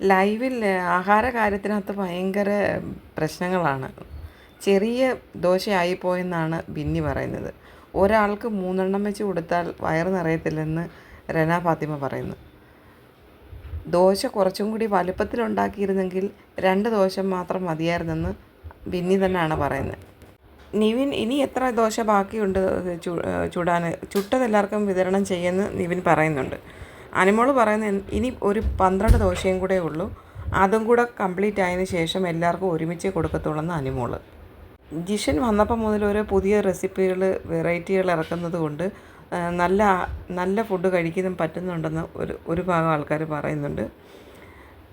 ലൈവിൽ ആഹാര കാര്യത്തിനകത്ത് ഭയങ്കര പ്രശ്നങ്ങളാണ്. ചെറിയ ദോശയായിപ്പോയെന്നാണ് ബിന്നി പറയുന്നത്. ഒരാൾക്ക് മൂന്നെണ്ണം വെച്ച് കൊടുത്താൽ വയറ് നിറയത്തില്ലെന്ന് രന ഫാത്തിമ പറയുന്നു. ദോശ കുറച്ചും കൂടി വലുപ്പത്തിലുണ്ടാക്കിയിരുന്നെങ്കിൽ രണ്ട് ദോശ മാത്രം മതിയായിരുന്നെന്ന് ബിന്നി തന്നെയാണ് പറയുന്നത്. നിവിൻ ഇനി എത്ര ദോശ ബാക്കിയുണ്ട് ചൂടാൻ ചുടാൻ ചുട്ടത് എല്ലാവർക്കും വിതരണം ചെയ്യുമെന്ന് നിവിൻ പറയുന്നുണ്ട്. അനിമോൾ പറയുന്നത് ഇനി ഒരു പന്ത്രണ്ട് ദോശയും കൂടെ ഉള്ളൂ. അതും കൂടെ കംപ്ലീറ്റ് ആയതിനു ശേഷം എല്ലാവർക്കും ഒരുമിച്ച് കൊടുക്കത്തുള്ളൂ എന്ന് അനിമോൾ ജിഷൻ വന്നപ്പോൾ മുതൽ ഓരോ പുതിയ റെസിപ്പികൾ വെറൈറ്റികൾ ഇറക്കുന്നത് കൊണ്ട് നല്ല നല്ല ഫുഡ് കഴിക്കുന്നതും പറ്റുന്നുണ്ടെന്ന് ഒരു ഒരു ഭാഗം ആൾക്കാർ പറയുന്നുണ്ട്.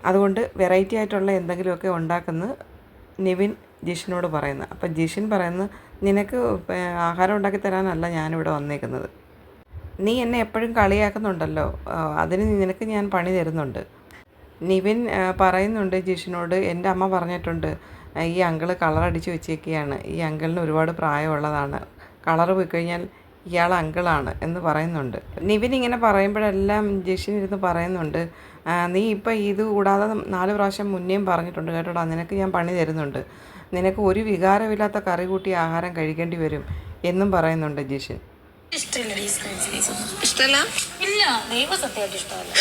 അതുകൊണ്ട് വെറൈറ്റി ആയിട്ടുള്ള എന്തെങ്കിലുമൊക്കെ ഉണ്ടാക്കുന്ന നിവിൻ ജിഷിനോട് പറയുന്നത് അപ്പം ജിഷിൻ പറയുന്നത് നിനക്ക് ആഹാരം ഉണ്ടാക്കി തരാനല്ല ഞാനിവിടെ വന്നേക്കുന്നത്. നീ എന്നെ എപ്പോഴും കളിയാക്കുന്നുണ്ടല്ലോ. അതിന് നിനക്ക് ഞാൻ പണി തരുന്നുണ്ട്. നിവിൻ പറയുന്നുണ്ട് ജിഷിനോട് എന്റെ അമ്മ പറഞ്ഞിട്ടുണ്ട് ഈ അങ്കിൾ കളറടിച്ച് വെച്ചേക്കുകയാണ് ഈ അങ്കിളിന് ഒരുപാട് പ്രായമുള്ളതാണ്. കളർ പോയി കഴിഞ്ഞാൽ ഇയാൾ അങ്കിളാണ് എന്ന് പറയുന്നുണ്ട്. നിവിൻ ഇങ്ങനെ പറയുമ്പോഴെല്ലാം ജിഷിൻ ഇരുന്ന് പറയുന്നുണ്ട് നീ ഇപ്പം ഇത് കൂടാതെ നാല് പ്രാവശ്യം മുന്നേയും പറഞ്ഞിട്ടുണ്ട് കേട്ടോടാ നിനക്ക് ഞാൻ പണി തരുന്നുണ്ട്. നിനക്ക് ഒരു വികാരമില്ലാത്ത കറി കൂട്ടി ആഹാരം കഴിക്കേണ്ടി വരും എന്നും പറയുന്നുണ്ട് ജിഷിൻ. ഇഷ്ടല്ല? ഇല്ല ദൈവ സത്യമായിട്ട് ഇഷ്ടമല്ല.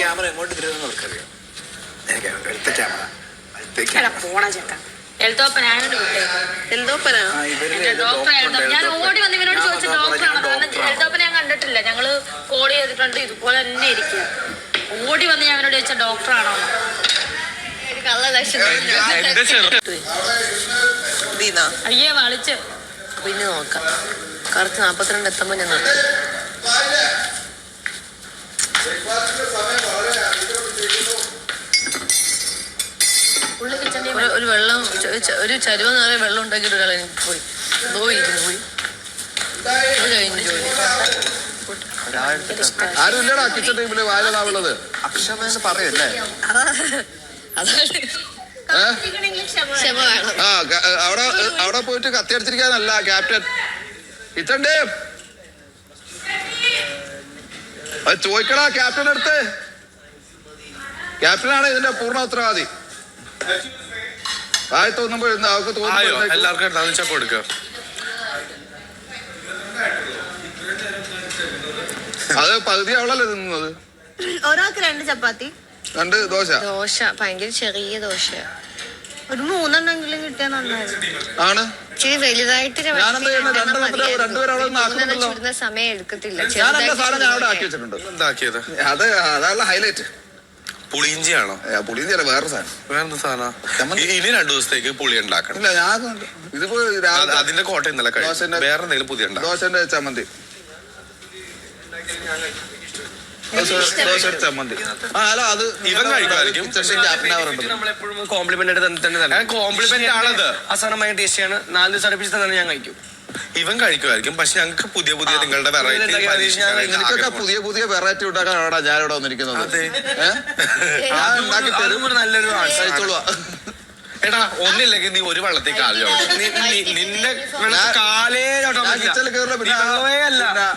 ക്യാമറ എങ്ങോട്ട് തിരുവെന്ന് നമുക്കറിയാം എനിക്ക് എടുത്ത ക്യാമറ. അടുത്ത ക്യാമറ. പോണ എന്തോപ്പനാ ആ, ഇവർ ഡോക്ടർ ഞാൻ. ഓടി വന്ന് ഇവനോട് ചോദിച്ച ഡോക്ടറാണ്? കാരണം ഡോക്ടറാണ്. ഞാൻ കണ്ടിട്ടില്ല. ഞങ്ങൾ കോൾ ചെയ്തിട്ടുണ്ട് ഇതുപോലെ തന്നെ ഇരിക്കുക. ഓടി വന്ന് ഞാൻ അവനോട് ചോദിച്ച ഡോക്ടറാണോ? അയ്യേ വളിച്ച്. പിന്നെ നോക്കാം. കറക്റ്റ് നാപ്പത്തിരണ്ട് എത്തുമ്പോ ഞാൻ നിർത്തും ഒരു- ഒരു വെള്ളം ഒരു ചരുവ നിറയെ വെള്ളം ഉണ്ടാക്കിയിട്ട് ഒരാളെ എനിക്ക് പോയി. പോയി ഇരുന്ന് പോയി. അത് കഴിഞ്ഞു ജോലി. കിച്ചൺ ടീമിൽ അക്ഷമെന്ന് പറയല്ലേ? ആ അവിടെ അവിടെ പോയിട്ട് കത്തി അടിച്ചിരിക്കാനല്ല ക്യാപ്റ്റൻ കിച്ചൺ ടീം അത് ചോദിക്കടാ ക്യാപ്റ്റൻ അടുത്ത്. ക്യാപ്റ്റനാണ് ഇതിന്റെ പൂർണ ഉത്തരവാദി. ആയി തോന്നുമ്പോ അവർക്ക് തോന്നുന്നു എല്ലാവർക്കും എന്താന്ന് വെച്ചാൽ കൊടുക്കുക അത് പകുതി അവളല്ലേ തിന്നുന്നത്? ഒരാൾക്ക് രണ്ട് ചപ്പാത്തി. രണ്ട് ദോശ. ദോശ ഭയങ്കര ചെറിയ ദോശ ഒരു മൂന്നെണ്ണെങ്കിലും കിട്ടിയാൽ നന്നായിരുന്നു. ആണ്. ഇച്ചിരി വലുതായിട്ട് സമയം എടുക്കത്തില്ല. അത് അതാണ് ഹൈലൈറ്റ്. പുളിയിഞ്ചിയാണോ? വേറെ സാധനം. ഇനി രണ്ടു ദിവസത്തേക്ക് പുളി ഉണ്ടാക്കണം. ഇല്ല ഞാൻ ഇതിപ്പോ അതിന്റെ കോട്ട ഇന്നലെ കഴിഞ്ഞു വേറെ എന്തെങ്കിലും പുതിയ ദോശന്റെ ചമ്മന്തി. ചമ്മന്തി ആ അല്ല അത് ഇവൻ കഴിക്കുമായിരിക്കും. നമ്മളെപ്പോഴും കോംപ്ലിമെന്റ് ആയിട്ട് തന്നെ തന്നെ ഞാൻ ആണത് ടേസ്റ്റിയാണ് നാല് ദിവസം അടുപ്പിച്ച് തന്നെ ഞാൻ കഴിക്കും ഇവൻ കഴിക്കുമായിരിക്കും പക്ഷെ ഞങ്ങൾക്ക് പുതിയ പുതിയ നിങ്ങളുടെ വെറൈറ്റി എനിക്കൊക്കെ പുതിയ പുതിയ വെറൈറ്റി ഉണ്ടാക്കാനാണ് ഞാൻ ഇവിടെ വന്നിരിക്കുന്നത് അതെ. ആ, തരും ഒരു നല്ലൊരു കഴിച്ചോളുക എടാ ഒന്നില്ലെങ്കിൽ നീ ഒരു വെള്ളത്തിൽ കാൽ നിന്നെ വെള്ളത്തിൽ കാലേ ചവിട്ടാൻ ഞാൻ പറ്റില്ല. കിച്ചണിൽ കയറില്ല നീ വെള്ളമേ അല്ല പിന്നെ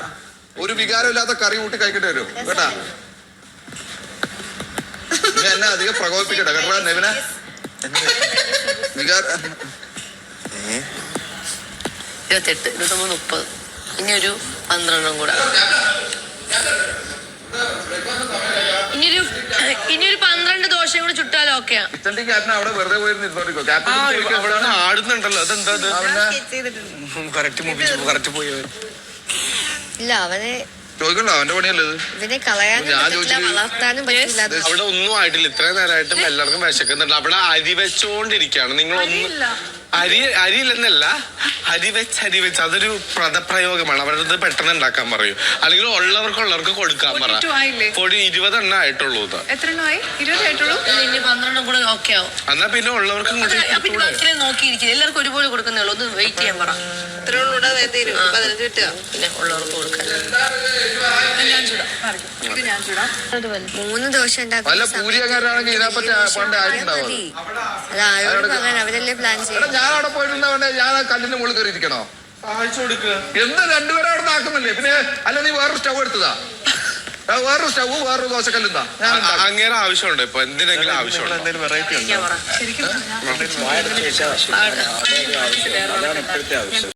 ഒരു വികാരമില്ലാത്ത കറി കൂട്ടി കഴിക്കേണ്ടി വരും. കേട്ടാ? നീ എന്നെ അധികം പ്രകോപിപ്പിക്കട്ടെ കേട്ടോ നെവിനെ? വികാര ഇരുപത്തെട്ട് ഇരുപത്തൊമ്പത് മുപ്പത്. ഇനി ഒരു പന്ത്രണ്ടും കൂടെ. ഇനിയൊരു ഇനിയൊരു പന്ത്രണ്ട് ദോശയും കൂടെ ചുട്ടാലോ ഓക്കെയാ. ക്യാപ്റ്റൻ അവിടെ വെറുതെ ക്യാപ്റ്റൻ ആടുന്നുണ്ടല്ലോ. അതെന്താ കറക്റ്റ് കറക്റ്റ് പോയി. ഇല്ല അവനെ ചോദിക്കണ്ടോ അവന്റെ പണിയല്ലേ ഇത്? ഇവനെ കളയാനും ഞാൻ പറ്റില്ല ചോദിച്ചത് വളർത്താനും പറ്റില്ല അവിടെ ഒന്നും ആയിട്ടില്ല ഇത്രയും നേരമായിട്ടും എല്ലാവർക്കും വിശക്കുന്നുണ്ട്. അവിടെ അരി വെച്ചോണ്ടിരിക്കാണ് നിങ്ങളൊന്നും അരി അരിയില്ലെന്നല്ല. അരി വെച്ച് അരി വെച്ച് അതൊരു പദപ്രയോഗമാണ്. അവരത് പെട്ടെന്ന് ഉണ്ടാക്കാൻ പറയൂ. അല്ലെങ്കിൽ ഉള്ളവർക്ക് ഉള്ളവർക്ക് കൊടുക്കാൻ പറ. പൊടി ഇരുപതെണ്ണം ആയിട്ടുള്ളൂ ഇത്. എന്നാ പിന്നെ ഉള്ളവർക്ക് നോക്കിയിരിക്കും. എല്ലാവർക്കും ഒരുപോലെ കൊടുക്കുന്നേ ഉള്ളൂ. ഒന്ന് വെയിറ്റ് ചെയ്യാൻ പറ. മൂന്ന് ദോശ ഉണ്ടാക്കും അവരല്ലേ പ്ലാൻ ചെയ്യും ഞാൻ അവിടെ പോയിട്ടുണ്ടാ വേണ്ടേ ഞാൻ കല്ലിന്റെ മുകളിൽ കയറി ഇരിക്കണോ എന്താ രണ്ടുപേരും അവിടെ ആക്കുന്നില്ലേ പിന്നെ അല്ല നീ വേറൊരു സ്റ്റവ് എടുത്തതാ. ആ, വേറൊരു സ്റ്റവ് വേറൊരു ദോശക്കല്ലുണ്ടാ അങ്ങനെ ആവശ്യമുണ്ട് ഇപ്പൊ? എന്തിനെങ്കിലും ആവശ്യമുണ്ടോ? എന്തെങ്കിലും വെറൈറ്റി ഉണ്ടോ? ശരിക്കും ഞാൻ-